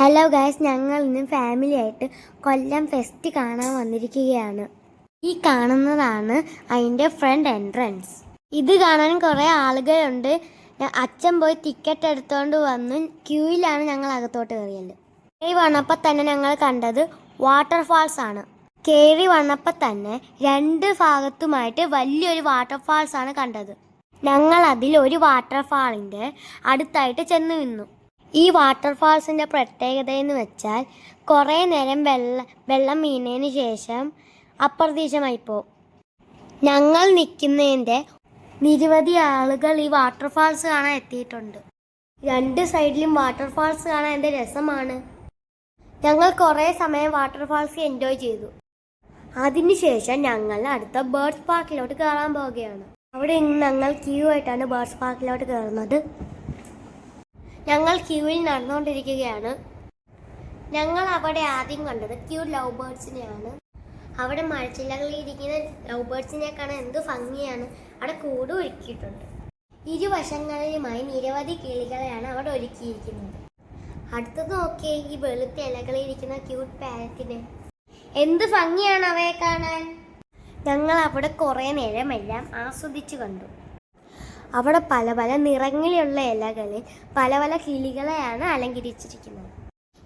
Hello guys ഞങ്ങൾ ഇന്ന് family ആയിട്ട് കൊല്ലം ഫെസ്റ്റ് കാണാൻ വന്നിരിക്കുകയാണ്. ഈ കാണുന്നതാണ് അതിന്റെ ഫ്രണ്ട് എൻട്രൻസ് ഇത് കാണാൻ കുറേ ആളുകളുണ്ട്. അച്ഛൻ പോയി ടിക്കറ്റ് എടുത്തുകൊണ്ട് വന്നു ക്യൂയിലാണ് ഞങ്ങൾ അകത്തോട്ട് കയറിയത് കയറി വന്നപ്പോൾ തന്നെ ഞങ്ങൾ കണ്ടത് വാട്ടർഫാൾസ് ആണ്. കയറി വന്നപ്പോൾ തന്നെ രണ്ട് ഭാഗത്തുമായിട്ട് വലിയൊരു വാട്ടർഫാൾസ് ആണ് കണ്ടത്. ഞങ്ങൾ അതിൽ ഒരു വാട്ടർഫാളിന്റെ അടുത്തായിട്ട് ചെന്ന് നിന്നു. ഈ വാട്ടർഫാൾസിന്റെ പ്രത്യേകത എന്ന് വെച്ചാൽ കുറേ നേരം വെള്ള വെള്ളം വീണതിന് ശേഷം അപ്രതീക്ഷമായി പോകും ഞങ്ങൾ നിൽക്കുന്നതിന്റെ നിരവധി ആളുകൾ ഈ വാട്ടർഫാൾസ് കാണാൻ എത്തിയിട്ടുണ്ട്. രണ്ട് സൈഡിലും വാട്ടർഫാൾസ് കാണാൻ എന്റെ രസമാണ്. ഞങ്ങൾ കുറേ സമയം വാട്ടർഫാൾസ് എൻജോയ് ചെയ്തു. അതിനുശേഷം ഞങ്ങൾ അടുത്ത ബേർഡ്സ് പാർക്കിലോട്ട് കയറാൻ പോവുകയാണ്. അവിടെ ഇന്ന് ഞങ്ങൾ ക്യൂ ആയിട്ടാണ് ബേർഡ്സ് പാർക്കിലോട്ട് കയറുന്നത്. ഞങ്ങൾ ക്യൂവിൽ നടന്നുകൊണ്ടിരിക്കുകയാണ്. ഞങ്ങൾ അവിടെ ആദ്യം കണ്ടത് ക്യൂ ലവ് ബേർഡ്സിനെയാണ് അവിടെ മഴച്ചില്ലകളിൽ ഇരിക്കുന്ന ലവ് ബേർഡ്സിനെ കാണാൻ എന്ത് ഭംഗിയാണ്. അവിടെ കൂട് ഒരുക്കിയിട്ടുണ്ട്. ഇരുവശങ്ങളിലുമായി നിരവധി കിളികളെയാണ് അവിടെ ഒരുക്കിയിരിക്കുന്നത്. അടുത്തത് നോക്കിയേ ഈ വെളുത്ത ഇലകളിൽ ഇരിക്കുന്ന ക്യൂട്ട് പാരറ്റിനെ എന്ത് ഭംഗിയാണ് അവയെ കാണാൻ? ഞങ്ങൾ അവിടെ കുറേ നേരമെല്ലാം ആസ്വദിച്ചു കണ്ടു. അവിടെ പല പല നിറങ്ങളിലുള്ള ഇലകളിൽ പല പല കിളികളെയാണ് അലങ്കരിച്ചിരിക്കുന്നത്.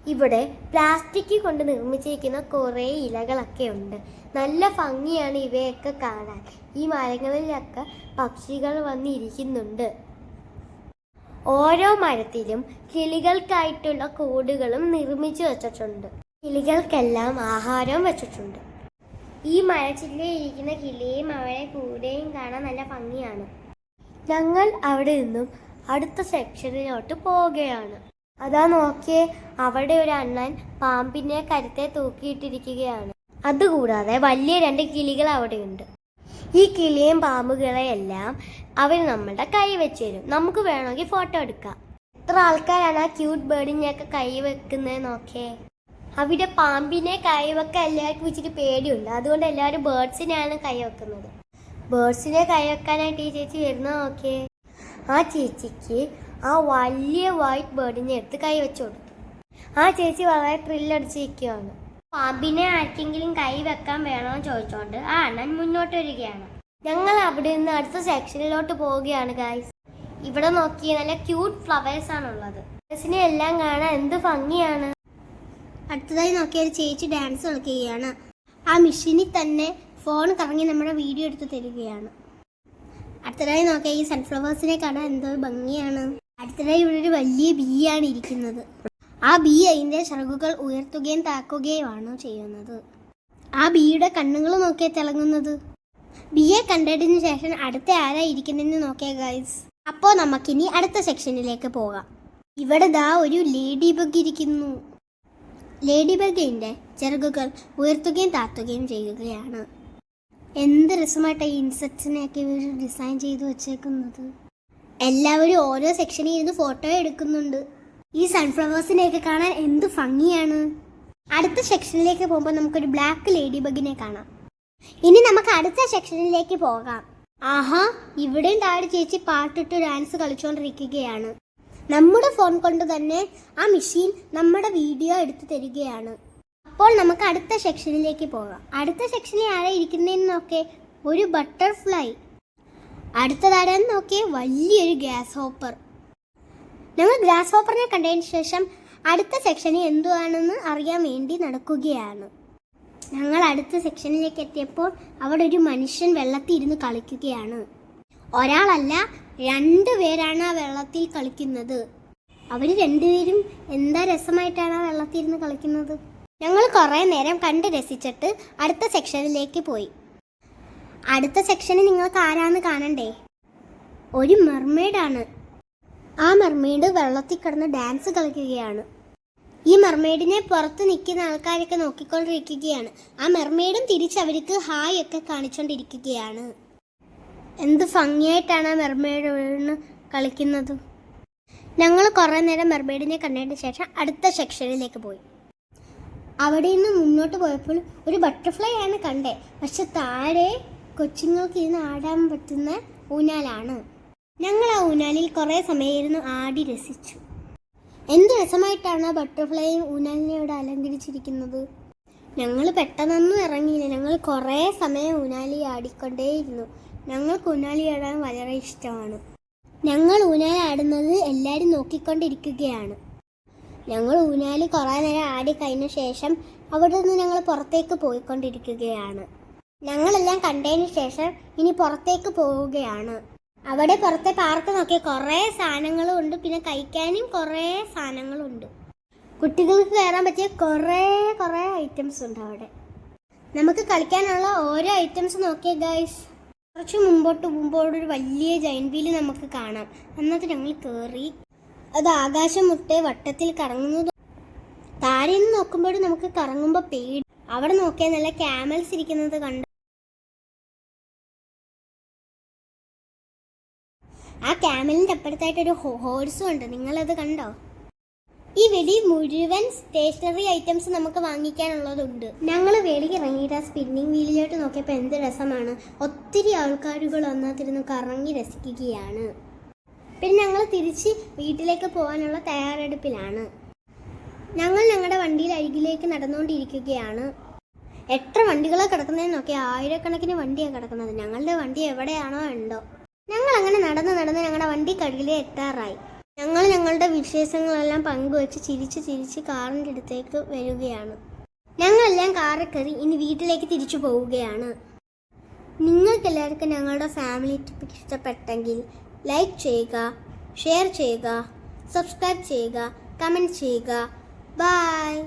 ഇവിടെ പ്ലാസ്റ്റിക് കൊണ്ട് നിർമ്മിച്ചിരിക്കുന്ന കുറേ ഇലകളൊക്കെ ഉണ്ട്. നല്ല ഭംഗിയാണ് ഇവയൊക്കെ കാണാൻ. ഈ മരങ്ങളിലൊക്കെ പക്ഷികൾ വന്നിരിക്കുന്നുണ്ട്. ഓരോ മരത്തിലും കിളികൾക്കായിട്ടുള്ള കൂടുകളും നിർമ്മിച്ചു വെച്ചിട്ടുണ്ട്. കിളികൾക്കെല്ലാം ആഹാരവും വെച്ചിട്ടുണ്ട്. ഈ മരച്ചില്ലയിരിക്കുന്ന കിളിയും അവരെ കൂടെയും കാണാൻ നല്ല ഭംഗിയാണ്. ഞങ്ങൾ അവിടെ നിന്നും അടുത്ത സെക്ഷനിലോട്ട് പോവുകയാണ്. അതാ നോക്കിയേ അവിടെ ഒരു അണ്ണൻ പാമ്പിനെ കരുത്തെ തൂക്കിയിട്ടിരിക്കുകയാണ്. അതുകൂടാതെ വലിയ രണ്ട് കിളികൾ അവിടെയുണ്ട്. ഈ കിളിയും പാമ്പുകളെയെല്ലാം അവർ നമ്മളുടെ കൈ വെച്ച് തരും. നമുക്ക് വേണമെങ്കിൽ ഫോട്ടോ എടുക്കാം. എത്ര ആൾക്കാരാണ് ആ ക്യൂട്ട് ബേർഡിനെയൊക്കെ കൈ വെക്കുന്നത് നോക്കേ അവിടെ പാമ്പിനെ കൈ വെക്കാൻ എല്ലാവർക്കും ഇച്ചിരി പേടിയുണ്ട്. അതുകൊണ്ട് എല്ലാവരും ബേർഡ്സിനെയാണ് കൈ വെക്കുന്നത്. ബേർഡ്സിനെ കൈവെക്കാനായിട്ട് ഈ ചേച്ചി വരുന്ന നോക്കിയേ. ആ ചേച്ചിക്ക് ആ വലിയ വൈറ്റ് ബേർഡിനെ എടുത്ത് കൈവച്ചു വെച്ച് കൊടുത്തു. ആ ചേച്ചി വളരെ ത്രില്ലടിച്ചിരിക്കുകയാണ് പാമ്പിനെ ആർക്കെങ്കിലും കൈ വെക്കാൻ വേണമെന്ന് ചോദിച്ചോണ്ട് ആ അണ്ണൻ മുന്നോട്ട് വരികയാണ്. ഞങ്ങൾ അവിടെ നിന്ന് അടുത്ത സെക്ഷനിലോട്ട് പോവുകയാണ് ഗായ്സ് ഇവിടെ നോക്കി നല്ല ക്യൂട്ട് ഫ്ലവേഴ്സ് ആണുള്ളത്. ഫ്ലവേഴ്സിനെ എല്ലാം കാണാൻ എന്ത് ഭംഗിയാണ്. അടുത്തതായി നോക്കിയ ചേച്ചി ഡാൻസ് കളിക്കുകയാണ്. ആ മിഷീനിൽ തന്നെ ഫോൺ കറങ്ങി നമ്മുടെ വീഡിയോ എടുത്ത് തരികയാണ്. അടുത്തതായി നോക്കിയാൽ ഈ സൺഫ്ലവേഴ്സിനെ കാണാൻ എന്തോ ഭംഗിയാണ്. അടുത്തതായി ഇവിടെ ഒരു വലിയ ബീയാണ് ഇരിക്കുന്നത്. ആ ബീ അതിന്റെ ചിറകുകൾ ഉയർത്തുകയും താക്കുകയുമാണ് ചെയ്യുന്നത്. ആ ബീയുടെ കണ്ണുകൾ നോക്കിയാൽ തിളങ്ങുന്നത്. ബിയെ കണ്ടതിന് ശേഷം അടുത്ത ആരാ ഇരിക്കുന്നതെന്ന് നോക്കിയ ഗൈസ് അപ്പോൾ നമുക്കിനി അടുത്ത സെക്ഷനിലേക്ക് പോകാം. ഇവിടെ ദാ ഒരു ലേഡി ബഗ് ഇരിക്കുന്നു. ലേഡി ബഗിന്റെ ചിറകുകൾ ഉയർത്തുകയും താത്തുകയും ചെയ്യുകയാണ്. എന്ത് രസമായിട്ടാണ് ഈ ഇൻസെക്ട്സിനെയൊക്കെ ഇവർ ഡിസൈൻ ചെയ്ത് വെച്ചേക്കുന്നത്? എല്ലാവരും ഓരോ സെക്ഷനിൽ ഇരുന്ന് ഫോട്ടോ എടുക്കുന്നുണ്ട്. ഈ സൺഫ്ലവേഴ്സിനെയൊക്കെ കാണാൻ എന്ത് ഭംഗിയാണ്? അടുത്ത സെക്ഷനിലേക്ക് പോകുമ്പോൾ നമുക്കൊരു ബ്ലാക്ക് ലേഡി ബഗിനെ കാണാം. ഇനി നമുക്ക് അടുത്ത സെക്ഷനിലേക്ക് പോകാം. ആഹാ ഇവിടെയും താഴെ ചേച്ചി പാട്ടിട്ട് ഡാൻസ് കളിച്ചുകൊണ്ടിരിക്കുകയാണ് നമ്മുടെ ഫോൺ കൊണ്ട് തന്നെ ആ മെഷീൻ നമ്മുടെ വീഡിയോ എടുത്തു തരികയാണ്. അപ്പോൾ നമുക്ക് അടുത്ത സെക്ഷനിലേക്ക് പോകാം. അടുത്ത സെക്ഷനിൽ ആരാ ഇരിക്കുന്നതെന്ന് നോക്കേ. ഒരു ബട്ടർഫ്ലൈ. അടുത്തതാരെന്ന് നോക്കിയേ വലിയൊരു ഗ്യാസ് ഹോപ്പർ ഞങ്ങൾ ഗ്രാസ് ഹോപ്പറിനെ കണ്ടതിന് ശേഷം അടുത്ത സെക്ഷനിൽ എന്തുവാണെന്ന് അറിയാൻ വേണ്ടി നടക്കുകയാണ്. ഞങ്ങൾ അടുത്ത സെക്ഷനിലേക്ക് എത്തിയപ്പോൾ അവിടെ ഒരു മനുഷ്യൻ വെള്ളത്തിൽ ഇരുന്ന് കളിക്കുകയാണ്. ഒരാളല്ല രണ്ട് പേരാണ് ആ വെള്ളത്തിൽ കളിക്കുന്നത്. അവർ രണ്ടുപേരും എന്താ രസമായിട്ടാണ് ആ വെള്ളത്തിൽ ഇരുന്ന് കളിക്കുന്നത്? ഞങ്ങൾ കുറേ നേരം കണ്ട് രസിച്ചിട്ട് അടുത്ത സെക്ഷനിലേക്ക് പോയി. അടുത്ത സെക്ഷനിൽ നിങ്ങൾക്ക് ആരാന്ന് കാണണ്ടേ? ഒരു മെർമെയ്ഡാണ് ആ മെർമെയ്ഡ് വെള്ളത്തിൽ കിടന്ന് ഡാൻസ് കളിക്കുകയാണ്. ഈ മെർമെയ്ഡിനെ പുറത്ത് നിൽക്കുന്ന ആൾക്കാരൊക്കെ നോക്കിക്കൊണ്ടിരിക്കുകയാണ്. ആ മെർമെയ്ഡും തിരിച്ച് അവർക്ക് ഹായ് ഒക്കെ കാണിച്ചുകൊണ്ടിരിക്കുകയാണ് എന്ത് ഭംഗിയായിട്ടാണ് ആ മെർമെയ്ഡ് കളിക്കുന്നത്. ഞങ്ങൾ കുറേ നേരം മെർമെയ്ഡിനെ കണ്ടതിന് ശേഷം അടുത്ത സെക്ഷനിലേക്ക് പോയി. അവിടെ നിന്ന് മുന്നോട്ട് പോയപ്പോൾ ഒരു ബട്ടർഫ്ലൈ ആണ് കണ്ടേ. പക്ഷെ താഴെ കൊച്ചുങ്ങൾക്ക് ഇരുന്ന് ആടാൻ പറ്റുന്ന ഊഞ്ഞാലാണ്. ഞങ്ങൾ ആ ഊഞ്ഞാലിൽ കുറേ സമയം ഇരുന്ന് ആടി രസിച്ചു. എന്ത് രസമായിട്ടാണ് ആ ബട്ടർഫ്ലൈ ഊനാലിനെ ഇവിടെ അലങ്കരിച്ചിരിക്കുന്നത്? ഞങ്ങൾ പെട്ടെന്നൊന്നും ഇറങ്ങിയില്ല. ഞങ്ങൾ കുറേ സമയം ഊനാലി ആടിക്കൊണ്ടേയിരുന്നു. ഞങ്ങൾക്ക് ഊനാലി ആടാൻ വളരെ ഇഷ്ടമാണ്. ഞങ്ങൾ ഊനാലി ആടുന്നത് എല്ലാവരും നോക്കിക്കൊണ്ടിരിക്കുകയാണ്. ഞങ്ങൾ ഊനാലി കുറേ നേരം ആടി കഴിഞ്ഞ ശേഷം അവിടെ നിന്ന് ഞങ്ങൾ പുറത്തേക്ക് പോയിക്കൊണ്ടിരിക്കുകയാണ്. ഞങ്ങളെല്ലാം കണ്ടതിന് ശേഷം ഇനി പുറത്തേക്ക് പോവുകയാണ്. അവിടെ പുറത്തെ പാർക്ക് കുറേ സാധനങ്ങളും ഉണ്ട്. പിന്നെ കഴിക്കാനും കുറേ സാധനങ്ങളുണ്ട്. കുട്ടികൾക്ക് കയറാൻ പറ്റിയ കുറേ കുറേ ഐറ്റംസ് ഉണ്ട് അവിടെ. നമുക്ക് കളിക്കാനുള്ള ഓരോ ഐറ്റംസ് നോക്കിയ ഗൈസ് കുറച്ച് മുമ്പോട്ട് മുമ്പോട്ട് ഒരു വലിയ ജൈൻ വീൽ നമുക്ക് കാണാം. എന്നിട്ട് ഞങ്ങൾ കയറി അത് ആകാശം മുട്ടെ വട്ടത്തിൽ കറങ്ങുന്നത് താഴെ നിന്ന് നോക്കുമ്പോൾ നമുക്ക് കറങ്ങുമ്പോൾ പേടി. അവിടെ നോക്കിയാൽ നല്ല ക്യാമൽസ് ഇരിക്കുന്നത് കണ്ടു. ആ ക്യാമലിന്റെ അപ്പുറത്തായിട്ട് ഒരു ഹോഴ്സും ഉണ്ട്. നിങ്ങളത് കണ്ടോ? ഈ വെടി മുഴുവൻ സ്റ്റേഷനറി ഐറ്റംസ് നമുക്ക് വാങ്ങിക്കാനുള്ളതുണ്ട്. ഞങ്ങൾ വെളിയിൽ ഇറങ്ങിയിട്ട് ആ സ്പിന്നിങ് വീലിലോട്ട് നോക്കിയപ്പോൾ എന്ത് രസമാണ്. ഒത്തിരി ആൾക്കാരുകൾ ഒന്നാത്തിരുന്ന് കറങ്ങി രസിക്കുകയാണ്. പിന്നെ ഞങ്ങൾ തിരിച്ച് വീട്ടിലേക്ക് പോകാനുള്ള തയ്യാറെടുപ്പിലാണ്. ഞങ്ങൾ ഞങ്ങളുടെ വണ്ടിയിൽ അരികിലേക്ക് നടന്നുകൊണ്ടിരിക്കുകയാണ്. എത്ര വണ്ടികളാണ് കിടക്കുന്നതെന്ന് നോക്കി ആയിരക്കണക്കിന് വണ്ടിയാണ് കിടക്കുന്നത്. ഞങ്ങളുടെ വണ്ടി എവിടെയാണോ ഉണ്ടോ. ഞങ്ങൾ അങ്ങനെ നടന്ന് നടന്ന് ഞങ്ങളുടെ വണ്ടി കഴുകിലേ എത്താറായി. ഞങ്ങൾ ഞങ്ങളുടെ വിശേഷങ്ങളെല്ലാം പങ്കുവെച്ച് ചിരിച്ച് ചിരിച്ച് കാറിന്റെ അടുത്തേക്ക് വരികയാണ്. ഞങ്ങളെല്ലാം കാറിൽ കയറി ഇനി വീട്ടിലേക്ക് തിരിച്ചു പോവുകയാണ്. നിങ്ങൾക്കെല്ലാവർക്കും ഞങ്ങളുടെ ഫാമിലി ട്രിപ്പ് ഇഷ്ടപ്പെട്ടെങ്കിൽ लाइक चेगा शेयर चेगा सब्सक्राइब चेगा कमेंट चेगा बाय